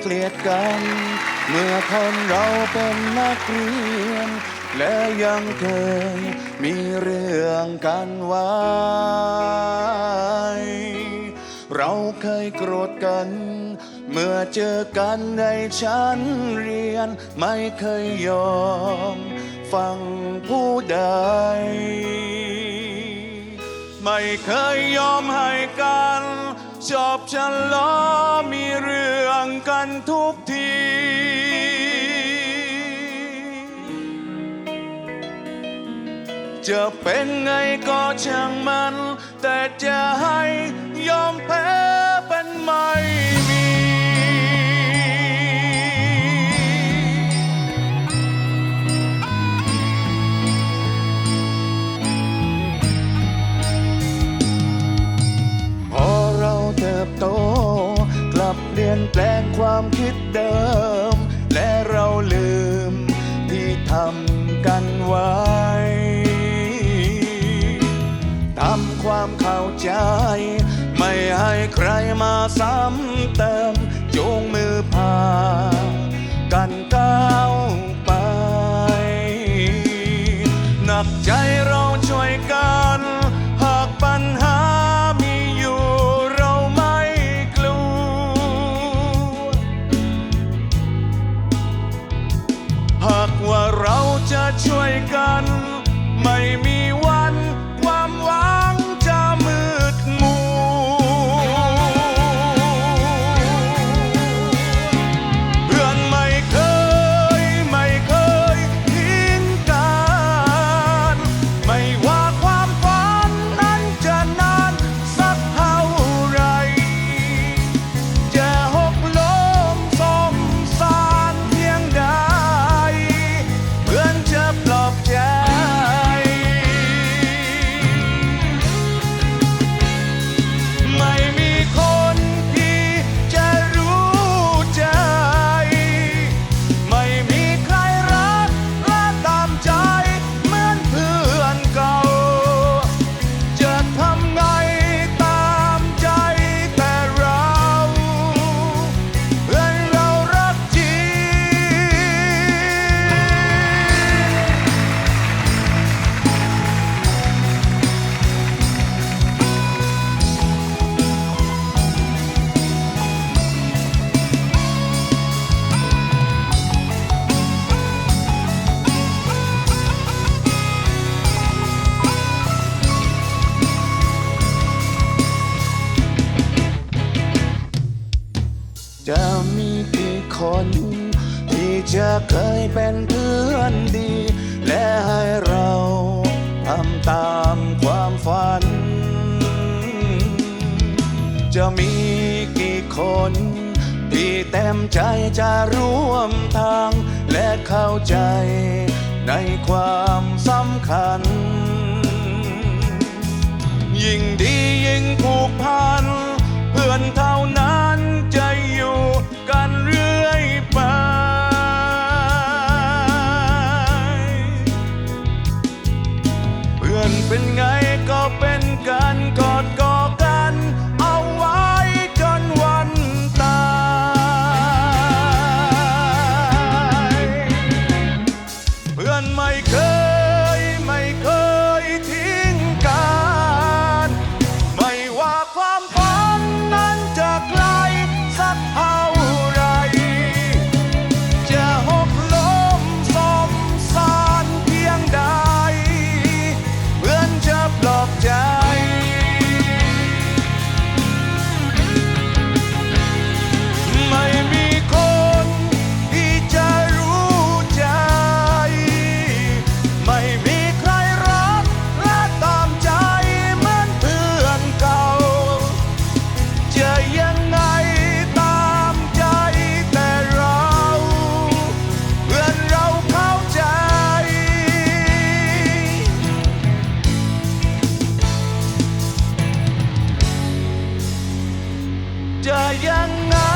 เกลียดกัน เมื่อคนเราเป็นนักเรียน และยังเคยมีเรื่องกันไว้ เราเคยโกรธกัน เมื่อเจอกันในชั้นเรียน ไม่เคยยอม ฟังผู้ใด ไม่เคยย อบฉันล้อมีเรื่องกันทุกที จะเป็นไงก็ช่างมัน แต่จะให้ยอมแพ้ นแปลงความคิดเดิม และเราลืมที่ทำกันไว้ทำความเข้าใจ ไม่ให้ใครมาซ้ำเติมจูงมือพา กันก้าวไป หนักใจเรา จะเคยเป็นเพื่อนดี และให้เราทำตามความฝัน จะมีกี่คน ที่เต็มใจจะร่วมทาง และเข้าใจในความสำคัญ ยิ่งดียิ่งผูกพัน sayang